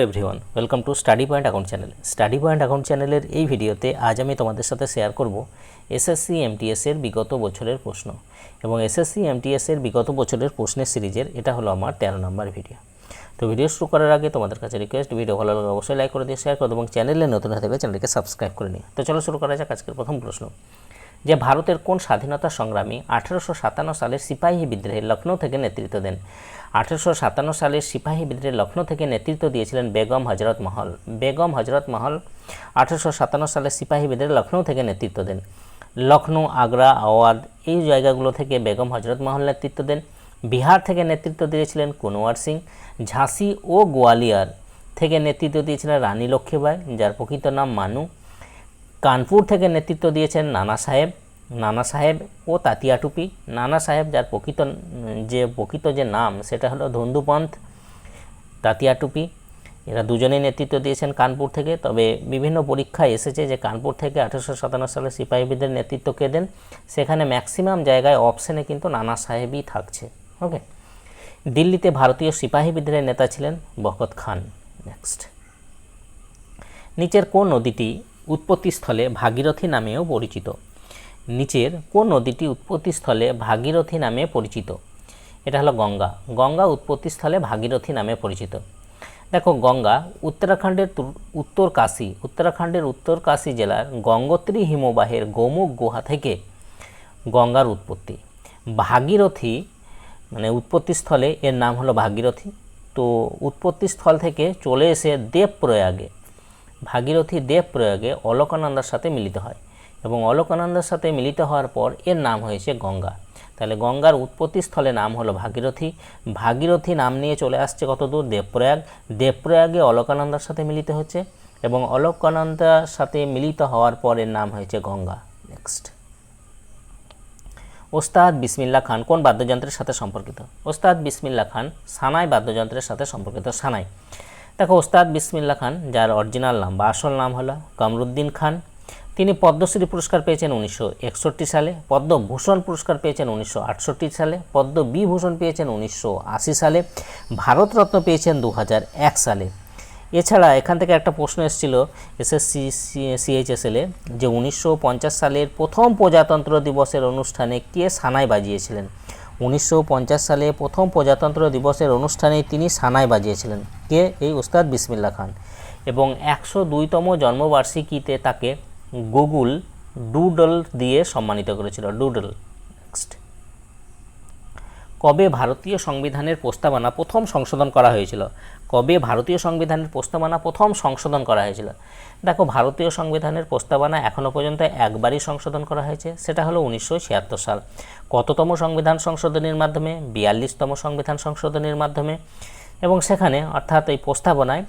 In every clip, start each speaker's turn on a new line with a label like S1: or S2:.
S1: Everyone welcome to study point account channel study point account চ্যানেলের এই ভিডিওতে আজ আমি তোমাদের সাথে শেয়ার করব এসএসসি এমটিএস এর বিগত বছরের প্রশ্ন এবং এসএসসি এমটিএস এর বিগত বছরের প্রশ্নের সিরিজের, এটা হলো আমার তেরো নম্বর ভিডিও। তো ভিডিও শুরু করার আগে তোমাদের কাছে রিকোয়েস্ট ভিডিও ভালো লাগলে অবশ্যই লাইক করে দিয়ে শেয়ার করো এবং চ্যানেলে নতুন হয়ে থাকলে চ্যানেলকে সাবস্ক্রাইব করে নিও। তো চলো শুরু করা যাক আজকের প্রথম প্রশ্ন। যে ভারতের কোন স্বাধীনতা সংগ্রামী আঠেরোশো সাতান্ন সালের সিপাহী বিদ্রোহে লখনৌ থেকে নেতৃত্ব দেন? আঠেরোশো সাতান্ন সালের সিপাহী বিদ্রোহে লখনৌ থেকে নেতৃত্ব দিয়েছিলেন বেগম হজরত মহল। বেগম হজরত মহল আঠেরোশো সাতান্ন সালের সিপাহী বিদ্রোহে লখনৌ থেকে নেতৃত্ব দেন। লখনৌ আগ্রা আওয়াদ এই জায়গাগুলো থেকে বেগম হজরত মহল নেতৃত্ব দেন। বিহার থেকে নেতৃত্ব দিয়েছিলেন কুনওয়ার সিং। ঝাঁসি ও গোয়ালিয়র থেকে নেতৃত্ব দিয়েছিলেন রানী লক্ষ্মীবাই, যার প্রকৃত নাম মানু। কানপুর থেকে নেতৃত্ব দিয়েছেন নানা সাহেব। নানা সাহেব ও তাতিয়া টুপি। নানা সাহেব যার প্রকৃত, যে প্রকৃত যে নাম, সেটা হলো ধন্দুপন্থ তাতিয়া টুপি। এরা দুজনেই নেতৃত্ব দিয়েছেন কানপুর থেকে। তবে বিভিন্ন পরীক্ষায় এসেছে যে কানপুর থেকে আঠেরোশো সাতান্ন সালে সিপাহীবিদের নেতৃত্ব কে দেন, সেখানে ম্যাক্সিমাম জায়গায় অপশনে কিন্তু নানা সাহেবই থাকছে। ওকে? দিল্লিতে ভারতীয় সিপাহী বিদ্রোহের নেতা ছিলেন বকত খান। নেক্সট নিচের কোন নদীটি উৎপত্তিস্থলে ভাগীরথী নামেও পরিচিত? নিচের কোন নদীটি উৎপত্তিস্থলে ভাগীরথী নামে পরিচিত? এটা হলো গঙ্গা। গঙ্গা উৎপত্তিস্থলে ভাগীরথী নামে পরিচিত। দেখো, গঙ্গা উত্তরাখণ্ডের তুর- উত্তর কাশী, উত্তরাখণ্ডের উত্তর কাশী জেলার গঙ্গোত্রী হিমবাহের গোমুখ গুহা থেকে গঙ্গার উৎপত্তি। ভাগীরথী মানে উৎপত্তিস্থলে, এর নাম হলো ভাগীরথী। তো উৎপত্তিস্থল থেকে চলে এসে দেবপ্রয়াগে, ভাগীরথী দেবপ্রয়াগে অলকানন্দার সাথে মিলিত হয়। এবং অলোকানন্দের সাথে মিলিত হওয়ার পর এর নাম হয়েছে গঙ্গা। তাহলে গঙ্গার উৎপত্তিস্থলে নাম হলো ভাগীরথী। ভাগীরথী নাম নিয়ে চলে আসছে কত দূর দেবপ্রয়াগ। দেবপ্রয়াগে অলকানন্দার সাথে মিলিত হচ্ছে এবং অলকানন্দার সাথে মিলিত হওয়ার পর এর নাম হয়েছে গঙ্গা। নেক্সট ওস্তাদ বিসমিল্লা খান কোন বাদ্যযন্ত্রের সাথে সম্পর্কিত? ওস্তাদ বিসমিল্লা খান সানাই বাদ্যযন্ত্রের সাথে সম্পর্কিত সানাই। দেখো, ওস্তাদ বিসমিল্লা খান, যার অরিজিনাল নাম বা আসল নাম হলো কামরুদ্দিন খান। তিনি পদ্মশ্রী পুরস্কার পেয়েছেন উনিশশো একষট্টি সালে পদ্মভূষণ পুরস্কার পেয়েছেন উনিশশো আটষট্টি সালে পদ্মবিভূষণ পেয়েছেন উনিশশো আশি সালে, ভারতরত্ন পেয়েছেন দু সালে। এছাড়া এখান থেকে একটা প্রশ্ন এসেছিল এসএসসি সিএইচএসএলে যে উনিশশো পঞ্চাশ সালের প্রথম প্রজাতন্ত্র দিবসের অনুষ্ঠানে কে সানাই বাজিয়েছিলেন? উনিশশো পঞ্চাশ সালে প্রথম প্রজাতন্ত্র দিবসের অনুষ্ঠানে তিনি সানাই বাজিয়েছিলেন। কে? এই উস্তাদ বিসমিল্লা খান। এবং একশো দুইতম জন্মবার্ষিকীতে তাকে গুগল ডুডল দিয়ে সম্মানিত করেছিল, ডুডল নেক্সট। কবে ভারতীয় সংবিধানের প্রস্তাবনা প্রথম সংশোধন করা হয়েছিল? কবে ভারতীয় সংবিধানের প্রস্তাবনা প্রথম সংশোধন করা হয়েছিল? দেখো, ভারতীয় সংবিধানের প্রস্তাবনা এখনও পর্যন্ত একবারই সংশোধন করা হয়েছে, সেটা হলো উনিশশো ছিয়াত্তর সাল। কততম সংবিধান সংশোধনের মাধ্যমে? বিয়াল্লিশতম সংবিধান সংশোধনের মাধ্যমে। এবং সেখানে অর্থাৎ এই প্রস্তাবনায়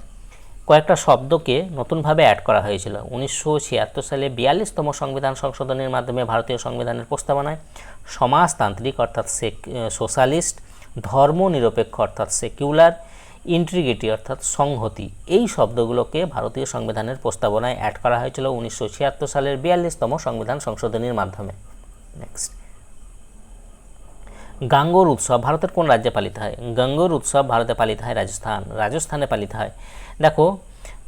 S1: কয়েকটা শব্দকে নতুনভাবে অ্যাড করা হয়েছিল। উনিশশো ছিয়াত্তর সালে বিয়াল্লিশতম সংবিধান সংশোধনের মাধ্যমে ভারতীয় সংবিধানের প্রস্তাবনায় সমাজতান্ত্রিক অর্থাৎ সোশ্যালিস্ট ধর্মনিরপেক্ষ অর্থাৎ সেকিউলার ইন্ট্রিগেটি অর্থাৎ সংহতি এই শব্দগুলোকে ভারতীয় সংবিধানের প্রস্তাবনায় অ্যাড করা হয়েছিল উনিশশো ছিয়াত্তর সালের বিয়াল্লিশতম সংবিধান সংশোধনীর মাধ্যমে। নেক্সট গাঙ্গোর উৎসব ভারতের কোন রাজ্যে পালিত হয়? গাঙ্গোর উৎসব ভারতে পালিত হয় রাজস্থান। রাজস্থানে পালিত হয় দেখো,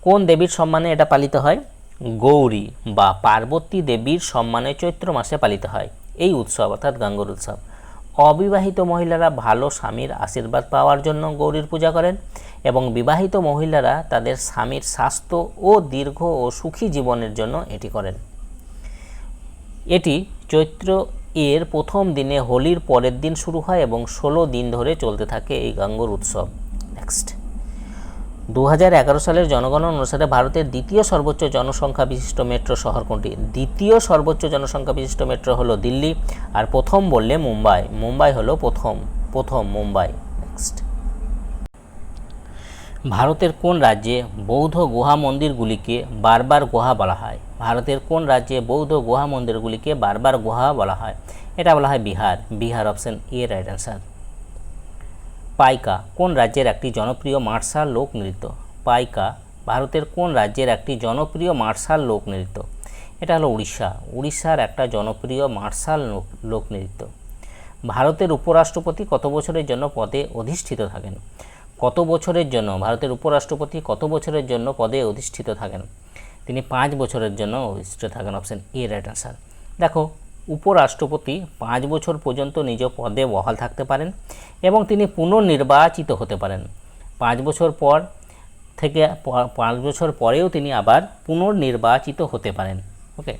S1: কোন দেবীর সম্মানে এটা পালিত হয়? গৌরী বা পার্বতী দেবীর সম্মানে চৈত্র মাসে পালিত হয়। এই উৎসব, অর্থাৎ গাঙ্গোর উৎসব। অবিবাহিত মহিলারা ভালো স্বামীর আশীর্বাদ পাওয়ার জন্য গৌরীর পূজা করেন এবং বিবাহিত মহিলারা তাদের স্বামীর স্বাস্থ্য ও দীর্ঘ ও সুখী জীবনের জন্য এটি করেন। এটি চৈত্র এর প্রথম দিনে হোলির পরের দিন শুরু হয় এবং ষোলো দিন ধরে চলতে থাকে এই গাঙ্গোর উৎসব। নেক্সট দু হাজার এগারো সালের জনগণনা অনুসারে ভারতের দ্বিতীয় সর্বোচ্চ জনসংখ্যা বিশিষ্ট মেট্রো শহর কোনটি? দ্বিতীয় সর্বোচ্চ জনসংখ্যা বিশিষ্ট মেট্রো হলো দিল্লি আর প্রথম বললে মুম্বাই। মুম্বাই হলো প্রথম প্রথম মুম্বাই। নেক্সট ভারতের কোন রাজ্যে বৌদ্ধ গুহা মন্দিরগুলিকে বারবার গুহা বলা হয়? ভারতের কোন রাজ্যে বৌদ্ধ গুহা মন্দিরগুলিকে বারবার গুহা বলা হয়? এটা বলা হয় Bihar. Bihar option A right answer পাইকা, কোন রাজ্যের একটি জনপ্রিয় মার্শাল লোক নৃত্য? পাইকা, ভারতের কোন রাজ্যের একটি জনপ্রিয় মার্শাল লোক নৃত্য? এটা হলো উড়িষ্যা। উড়িষ্যার একটা জনপ্রিয় মার্শাল লোক- লোক নৃত্য। ভারতের উপরাষ্ট্রপতি কত বছরের জন্য পদে অধিষ্ঠিত থাকেন? কত বছরের জন্য? ভারতের উপরাষ্ট্রপতি কত বছরের জন্য পদে অধিষ্ঠিত থাকেন? তিনি পাঁচ বছরের জন্য অধিষ্ঠিত থাকেন। অপশন এ, রাইট আনসার দেখো উপরাষ্ট্রপতি পাঁচ বছর পর্যন্ত নিজ পদে বহাল থাকতে পারেন এবং তিনি পুনর্নির্বাচিত হতে পারেন। পাঁচ বছর পর থেকে পাঁচ বছর পরেও তিনি আবার পুনর্নির্বাচিত হতে পারেন। ওকে?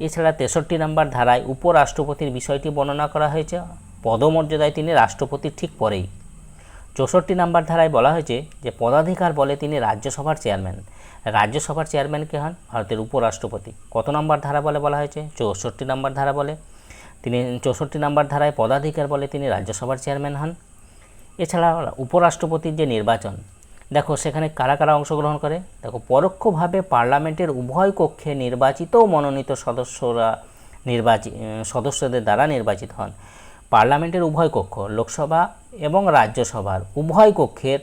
S1: এছাড়া তেষট্টি নম্বর ধারায় উপরাষ্ট্রপতির বিষয়টি বর্ণনা করা হয়েছে। পদমর্যাদায় তিনি রাষ্ট্রপতির ঠিক পরেই। চৌষট্টি নম্বর ধারায় বলা হয়েছে যে, পদাধিকার বলে তিনি রাজ্যসভার চেয়ারম্যান। রাজ্যসভার চেয়ারম্যান কে হন? ভারতের উপরাষ্ট্রপতি। কত নম্বর ধারা বলে বলা হয়েছে? চৌষট্টি নম্বর ধারা বলে। তিনি চৌষট্টি নম্বর ধারায় পদাধিকার বলে তিনি রাজ্যসভার চেয়ারম্যান হন। এছাড়া উপরাষ্ট্রপতির যে নির্বাচন, দেখো সেখানে কারা কারা অংশগ্রহণ করে? দেখো, পরোক্ষভাবে পার্লামেন্টের উভয় কক্ষে নির্বাচিত মনোনীত সদস্যরা নির্বাচিত সদস্যদের দ্বারা নির্বাচিত হন। পার্লামেন্টের উভয় কক্ষ, লোকসভা এবং রাজ্যসভার উভয় কক্ষের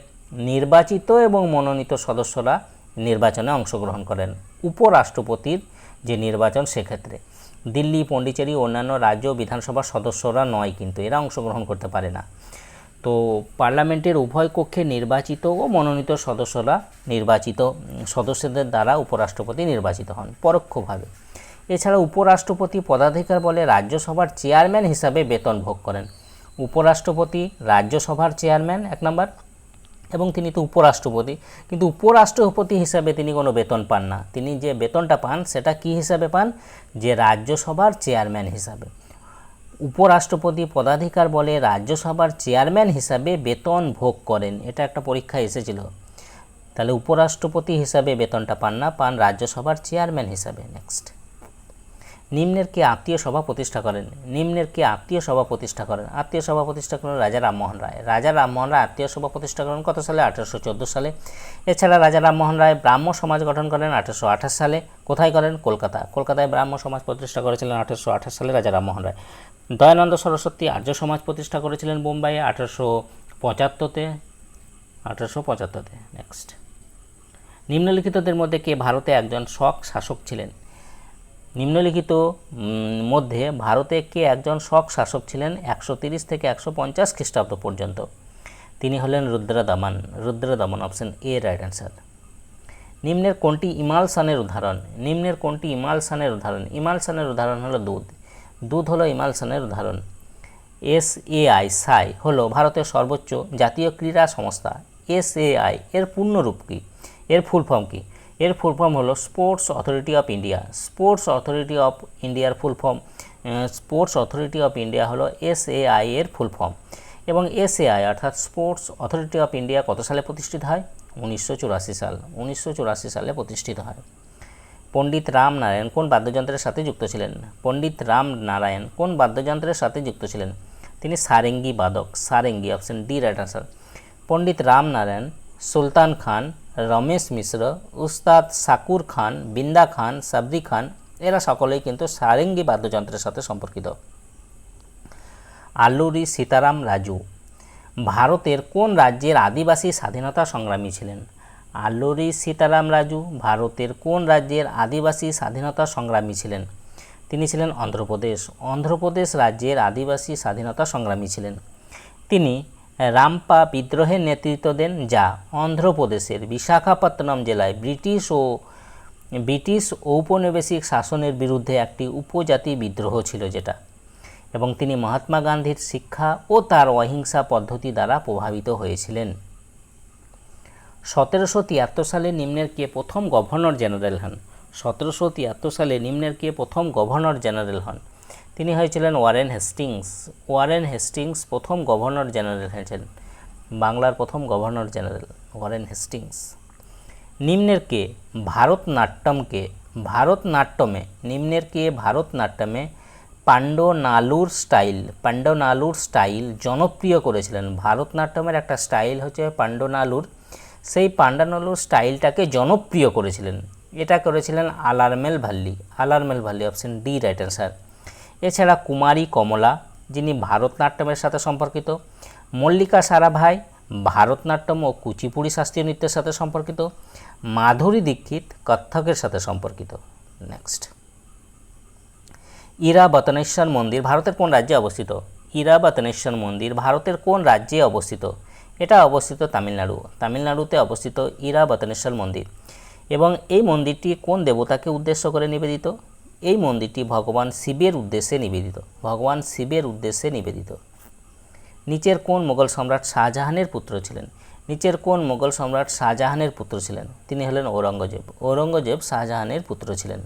S1: নির্বাচিত এবং মনোনীত সদস্যরা নির্বাচনে অংশগ্রহণ করেন উপরাষ্ট্রপতির যে নির্বাচন সেক্ষেত্রে। দিল্লি, পন্ডিচেরি অন্যান্য রাজ্য বিধানসভার সদস্যরা নয় কিন্তু এরা অংশগ্রহণ করতে পারে না। তো পার্লামেন্টের উভয় কক্ষে নির্বাচিত ও মনোনীত সদস্যরা নির্বাচিত সদস্যদের দ্বারা উপরাষ্ট্রপতি নির্বাচিত হন পরোক্ষভাবে। এছাড়া উপরাষ্ট্রপতি পদাধিকার বলে রাজ্যসভার চেয়ারম্যান হিসাবে বেতন ভোগ করেন। উপরাষ্ট্রপতি রাজ্যসভার চেয়ারম্যান, এক নম্বর। এবং তিনি তো উপরাষ্ট্রপতি। কিন্তু উপরাষ্ট্রপতি হিসাবে তিনি কোনো বেতন পান না। তিনি যে বেতনটা পান, সেটা কি হিসাবে পান? যে রাজ্যসভার চেয়ারম্যান হিসাবে। উপরাষ্ট্রপতি পদাধিকার বলে রাজ্যসভার চেয়ারম্যান হিসাবে বেতন ভোগ করেন। এটা একটা পরীক্ষা এসেছিল। তাহলে উপরাষ্ট্রপতি হিসাবে বেতনটা পান না, পান রাজ্যসভার চেয়ারম্যান হিসাবে। নেক্সট নিম্নের কে আত্মীয় সভা প্রতিষ্ঠা করেন? নিম্নের কে আত্মীয় সভা প্রতিষ্ঠা করেন? আত্মীয় সভা প্রতিষ্ঠা করেন রাজা রামমোহন রায়। রাজা রামমোহন রায় আত্মীয় সভা প্রতিষ্ঠা করেন কত সালে? আঠারোশো চোদ্দ সালে। এছাড়া রাজা রামমোহন রায় ব্রাহ্ম সমাজ গঠন করেন আঠারোশো আঠাশ সালে। কোথায় করেন? কলকাতা। কলকাতায় ব্রাহ্ম সমাজ প্রতিষ্ঠা করেছিলেন আঠারোশো আঠাশ সালে রাজা রামমোহন রায়। দয়ানন্দ সরস্বতী আর্য সমাজ প্রতিষ্ঠা করেছিলেন বোম্বাইয়ে আঠারোশো পঁচাত্তরতে। আঠারোশো পঁচাত্তরতে। নেক্সট নিম্নলিখিতদের মধ্যে কে ভারতে একজন শক শাসক ছিলেন? নিম্নলিখিত মধ্যে ভারতে কে একজন শক শাসক ছিলেন একশো তিরিশ থেকে একশো পঞ্চাশ খ্রিস্টাব্দ পর্যন্ত। তিনি হলেন Rudradaman Rudradaman option A right answer নিম্নের কোনটি ইমালসানের উদাহরণ? নিম্নের কোনটি ইমালসানের উদাহরণ? ইমালসানের উদাহরণ হলো দুধ। দুধ হলো ইমালসানের উদাহরণ। এস এ আই, সাই, হলো ভারতের সর্বোচ্চ জাতীয় ক্রীড়া সংস্থা। এস এ আই, এর পূর্ণরূপ কী? এর ফুল ফর্ম কী? এর ফুল ফর্ম হলো sports authority of India sports authority of ইন্ডিয়ার full form sports authority of India হলো এস এ আই এর ফুল ফর্ম এবং এস এ আই অর্থাৎ স্পোর্টস অথরিটি অফ ইন্ডিয়া কত সালে প্রতিষ্ঠিত হয়? উনিশশো চুরাশি সাল। উনিশশো চুরাশি সালে প্রতিষ্ঠিত হয়। পণ্ডিত রাম নারায়ণ কোন বাদ্যযন্ত্রের সাথে যুক্ত ছিলেন? পণ্ডিত রাম নারায়ণ কোন বাদ্যযন্ত্রের সাথে যুক্ত ছিলেন? তিনি সারেঙ্গি বাদক। Sarangi option D right answer Pandit Ram Narayan, Sultan Khan Ramesh Mishra, Ustad Sakur Khan, বিন্দা খান, সাবরি খান, এরা সকলেই কিন্তু সারেঙ্গি বাদ্যযন্ত্রের সাথে সম্পর্কিত। আল্লুরি সীতারাম রাজু, ভারতের কোন রাজ্যের আদিবাসী স্বাধীনতা সংগ্রামী ছিলেন? আল্লুরি সীতারাম রাজু, ভারতের কোন রাজ্যের আদিবাসী স্বাধীনতা সংগ্রামী ছিলেন? তিনি ছিলেন অন্ধ্রপ্রদেশ। অন্ধ্রপ্রদেশ রাজ্যের আদিবাসী স্বাধীনতা সংগ্রামী ছিলেন। তিনি রামপা বিদ্রোহের নেতৃত্ব দেন যা অন্ধ্রপ্রদেশের বিশাখাপত্তনম জেলায় ব্রিটিশ ও ব্রিটিশ ঔপনিবেশিক শাসনের বিরুদ্ধে একটি উপজাতি বিদ্রোহ ছিল যেটা। এবং তিনি মহাত্মা গান্ধীর শিক্ষা ও তার অহিংসা পদ্ধতি দ্বারা প্রভাবিত হয়েছিলেন। সতেরোশো তিয়াত্তর সালে নিম্নের কে প্রথম গভর্নর জেনারেল হন। সতেরোশো তিয়াত্তর সালে নিম্নের কে প্রথম গভর্নর জেনারেল হন। তিনি হয়েছিলেন ওয়ারেন হেস্টিংস। ওয়ারেন হেস্টিংস প্রথম গভর্নর জেনারেল হয়েছেন। বাংলার প্রথম গভর্নর জেনারেল ওয়ারেন হেস্টিংস। নিম্নের কে? ভারতনাট্যমকে ভারতনাট্যমে, নিম্নের কে? ভারতনাট্যমে পাণ্ডনালুর স্টাইল পাণ্ডনালুর স্টাইল জনপ্রিয় করেছিলেন। ভারতনাট্যমের একটা স্টাইল হচ্ছে পাণ্ডনালুর। সেই পাণ্ডানালুর স্টাইলটাকে জনপ্রিয় করেছিলেন। এটা করেছিলেন Alarmel Valli. Alarmel Valli, option D right answer এছাড়া কুমারী কমলা, যিনি ভারতনাট্যমের সাথে সম্পর্কিত। মল্লিকা সারাভাই, ভারতনাট্যম ও কুচিপুড়ি শাস্ত্রীয় নৃত্যের সাথে সম্পর্কিত। মাধুরী দীক্ষিত কত্থকের সাথে সম্পর্কিত। নেক্সট ইরাবতনেশ্বর মন্দির ভারতের কোন রাজ্যে অবস্থিত? ইরাবতনেশ্বর মন্দির ভারতের কোন রাজ্যে অবস্থিত? এটা অবস্থিত তামিলনাড়ু। তামিলনাড়ুতে অবস্থিত ইরাবতনেশ্বর মন্দির। এবং এই মন্দিরটি কোন দেবতাকে উদ্দেশ্য করে নিবেদিত? এই মন্দিরটি ভগবান শিবের উদ্দেশ্যে নিবেদিত। ভগবান শিবের উদ্দেশ্যে নিবেদিত। নিচের কোন মোগল সম্রাট শাহজাহানের পুত্র ছিলেন? নিচের কোন মোগল সম্রাট শাহজাহানের পুত্র ছিলেন? তিনি হলেন ঔরঙ্গজেব। ঔরঙ্গজেব শাহজাহানের পুত্র ছিলেন।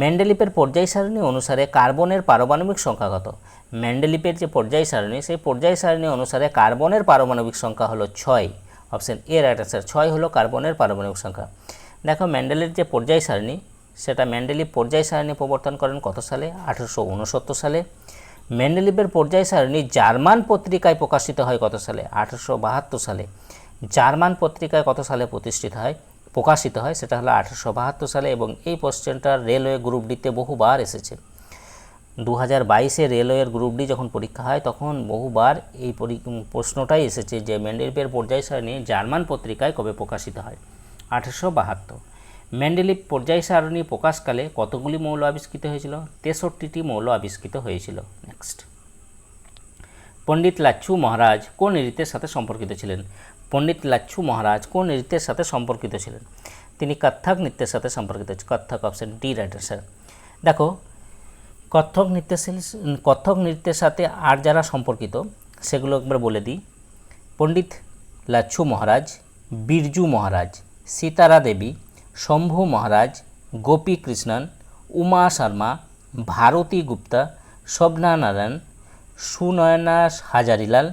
S1: ম্যান্ডেলিপের পর্যায় সারণী অনুসারে কার্বনের পারমাণবিক সংখ্যা কত? ম্যান্ডেলিপের যে পর্যায় সারণী, সেই পর্যায় সারণী অনুসারে কার্বনের পারমাণবিক সংখ্যা হলো ছয়। অপশন এ রাইট অ্যান্সার, ছয় হলো কার্বনের পারমাণবিক সংখ্যা। দেখো ম্যান্ডেলের যে পর্যায় সারণী সেটা ম্যান্ডেলিপ পর্যায় সারণী প্রবর্তন করেন কত সালে? আঠেরোশো সালে। ম্যান্ডেলিপের পর্যায় সারণী জার্মান পত্রিকায় প্রকাশিত হয় কত সালে? আঠেরোশো সালে। জার্মান পত্রিকায় কত সালে প্রতিষ্ঠিত হয়? প্রকাশিত হয়, সেটা হলো আঠেরোশো বাহাত্তর সালে এবং এই কোশ্চেনটা রেলওয়ে গ্রুপ ডিতে বহুবার এসেছে। দু হাজার বাইশে রেলওয়ের গ্রুপ ডি যখন পরীক্ষা হয়, তখন বহুবার এই প্রশ্নটাই এসেছে যে ম্যান্ডেলিপের পর্যায় সারণী জার্মান পত্রিকায় কবে প্রকাশিত হয়? আঠেরোশো বাহাত্তর। ম্যান্ডেলিপ পর্যায় সারণী প্রকাশকালে কতগুলি মৌল আবিষ্কৃত হয়েছিল? তেষট্টিটি মৌল আবিষ্কৃত হয়েছিল। নেক্সট পণ্ডিত লাচ্ছু মহারাজ কোন ঋতের সাথে সম্পর্কিত ছিলেন? পণ্ডিত লাচ্ছু মহারাজ কোন নৃত্যের সাথে সম্পর্কিত ছিলেন? তিনি কত্থক নৃত্যের সাথে সম্পর্কিত Kathak option D right sir. দেখো, কত্থক নৃত্যের কত্থক নৃত্যের সাথে আর যারা সম্পর্কিত, সেগুলো একবার বলে দিই। পণ্ডিত লাচ্ছু মহারাজ, বিরজু মহারাজ সীতারা দেবী শম্ভু মহারাজ, গোপী কৃষ্ণন, উমা শর্মা, ভারতী গুপ্তা শোভনা নারায়ণ, সুনয়না হাজারিলাল,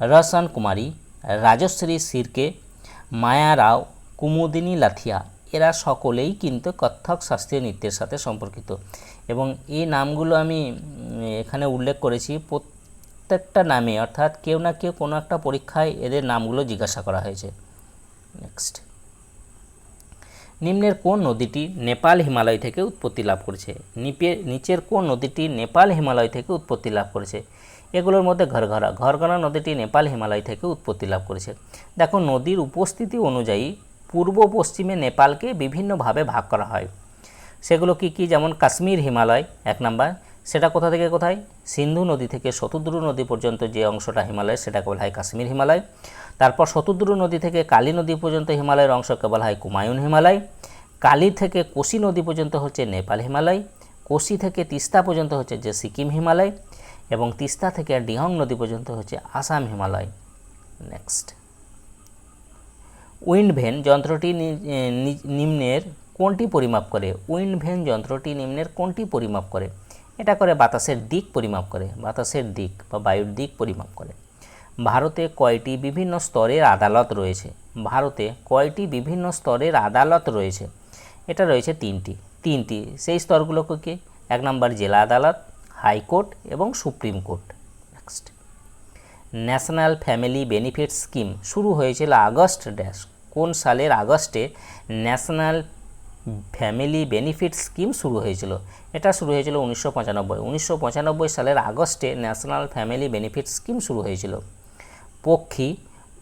S1: রসন কুমারী, রাজশ্রী সিরকে, মায়া রাও, কুমুদিনী লাথিয়া, এরা সকলেই কিন্তু কত্থক শাস্ত্রীয় নৃত্যের সাথে সম্পর্কিত। এবং এই নামগুলো আমি এখানে উল্লেখ করেছি, প্রত্যেকটা নামে, অর্থাৎ কেউ না কেউ কোনো একটা পরীক্ষায় এদের নামগুলো জিজ্ঞাসা করা হয়েছে। নেক্সট নিম্নের কোন নদীটি নেপাল হিমালয় থেকে উৎপত্তি লাভ করেছে? নিপে নিচের কোন নদীটি নেপাল হিমালয় থেকে উৎপত্তি লাভ করেছে? এগুলোর মধ্যে ঘরঘরা ঘরঘরা নদীটি নেপাল হিমালয় থেকে উৎপত্তি লাভ করেছে। দেখো, নদীর উপস্থিতি অনুযায়ী পূর্ব পশ্চিমে নেপালকে বিভিন্নভাবে ভাগ করা হয়। সেগুলো কি কি? যেমন কাশ্মীর হিমালয়, এক নাম্বার। সেটা কোথা থেকে কোথায়? সিন্ধু নদী থেকে শতদ্রু নদী পর্যন্ত যে অংশটা হিমালয় সেটাকে বলা হয় কাশ্মীর হিমালয়। তারপর শতদ্রু নদী থেকে কালী নদী পর্যন্ত হিমালয়ের অংশকে বলা হয় কুমায়ুন হিমালয়। কালী থেকে কোশি নদী পর্যন্ত হচ্ছে নেপাল হিমালয়। কোশি থেকে তিস্তা পর্যন্ত হচ্ছে যে সিকিম হিমালয়। এবং তিস্তা থেকে ডিহং নদী পর্যন্ত হচ্ছে Assam Himalaya. Next. Wind vane যন্ত্রটি নিম্নের কোনটি পরিমাপ করে? উইন্ড ভেন যন্ত্রটি নিম্নের কোনটি পরিমাপ করে? এটা করে বাতাসের দিক পরিমাপ করে, বাতাসের দিক বা বায়ুর দিক পরিমাপ করে। ভারতে কয়টি বিভিন্ন স্তরের আদালত রয়েছে? ভারতে কয়টি বিভিন্ন স্তরের আদালত রয়েছে? এটা রয়েছে তিনটি। তিনটি, সেই স্তরগুলোকে কি? এক নম্বর জেলা আদালত, হাইকোর্ট এবং supreme court. Next national family benefit scheme শুরু হয়েছিল আগস্ট ড্যাশ। কোন সালের আগস্টে ন্যাশনাল ফ্যামিলি বেনিফিট স্কিম শুরু হয়েছিল। এটা শুরু হয়েছিল উনিশশো পঁচানব্বই। উনিশশো পঁচানব্বই সালের আগস্টে ন্যাশনাল ফ্যামিলি বেনিফিট স্কিম শুরু হয়েছিল। পক্ষী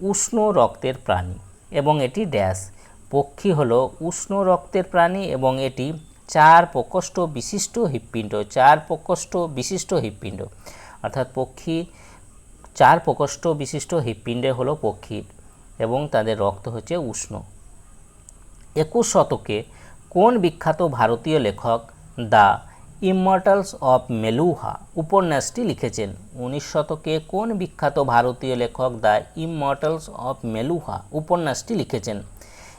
S1: উষ্ণ রক্তের প্রাণী এবং এটি ড্যাশ। পক্ষী হল উষ্ণ রক্তের প্রাণী এবং এটি চার প্রকোষ্ঠ বিশিষ্ট হৃৎপিণ্ড, চার প্রকোষ্ঠ বিশিষ্ট হৃৎপিণ্ড। অর্থাৎ পক্ষী, চার প্রকোষ্ঠ বিশিষ্ট হৃৎপিণ্ডে হলো পক্ষীর এবং তাদের রক্ত হচ্ছে উষ্ণ। একুশ শতকে কোন বিখ্যাত ভারতীয় লেখক দ্য ইমর্টালস অফ মেলুহা উপন্যাসটি লিখেছেন? উনিশ শতকে কোন বিখ্যাত ভারতীয় লেখক দ্য ইমর্টালস অফ মেলুহা উপন্যাসটি লিখেছেন?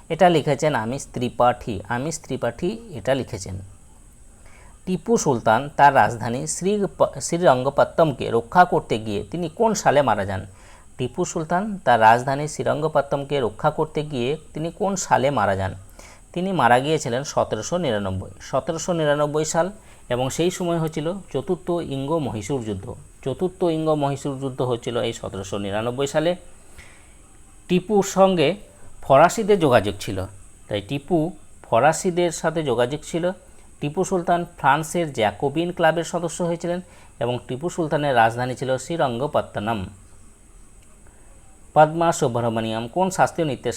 S1: এটা লিখেছেন আমিষ ত্রিপাঠী। আমিষ ত্রিপাঠী এটা লিখেছেন। টিপু সুলতান তার রাজধানী শ্রী শ্রীরঙ্গপত্তমকে রক্ষা করতে গিয়ে তিনি কোন সালে মারা যান? টিপু সুলতান তার রাজধানী শ্রীরঙ্গপত্তমকে রক্ষা করতে গিয়ে তিনি কোন সালে মারা যান? তিনি মারা গিয়েছিলেন সতেরোশো নিরানব্বই। সতেরোশো নিরানব্বই সাল এবং সেই সময় হচ্ছিল চতুর্থ ইঙ্গ মহীশূর যুদ্ধ। চতুর্থ ইঙ্গ মহীশূর যুদ্ধ হচ্ছিল এই সতেরোশো নিরানব্বই সালে। টিপুর সঙ্গে ফরাসিদের যোগাযোগ ছিল। তাই টিপু ফরাসিদের সাথে যোগাযোগ ছিল। টিপু সুলতান ফ্রান্সের জ্যাকোবিন ক্লাবের সদস্য হয়েছিলেন এবং টিপু সুলতানের রাজধানী ছিল শ্রীরঙ্গপত্তনম। পদ্মা সুব্রহ্মণ্যম কোন শাস্ত্রীয় নৃত্যের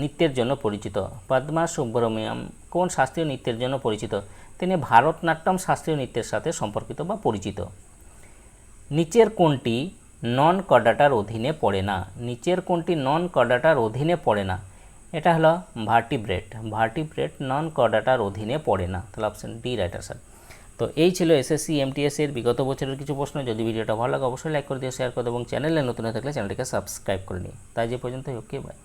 S1: নৃত্যের জন্য পরিচিত? পদ্মা সুব্রহ্মণ্যম কোন শাস্ত্রীয় নৃত্যের জন্য পরিচিত? তিনি ভারতনাট্যম শাস্ত্রীয় নৃত্যের সাথে সম্পর্কিত বা পরিচিত। নিচের কোনটি নন কর্ডাটার অধীনে পড়ে না? নিচের কোনটি নন কর্ডাটার অধীনে পড়ে না? এটা হলো ভার্টিব্রেট। ভার্টিব্রেট নন কর্ডাটার অধীনে পড়ে না। তাহলে অপশন ডি রাইট আনসার তো এই ছিল এসএসসি এমটিএস এর বিগত বছরের কিছু প্রশ্ন। যদি ভিডিওটা ভালো লাগে, অবশ্যই লাইক করে দিও শেয়ার করে এবং চ্যানেলে নতুন হয়ে থাকলে চ্যানেলটিকে সাবস্ক্রাইব করে নিই তাই যে পর্যন্ত ওকে বাই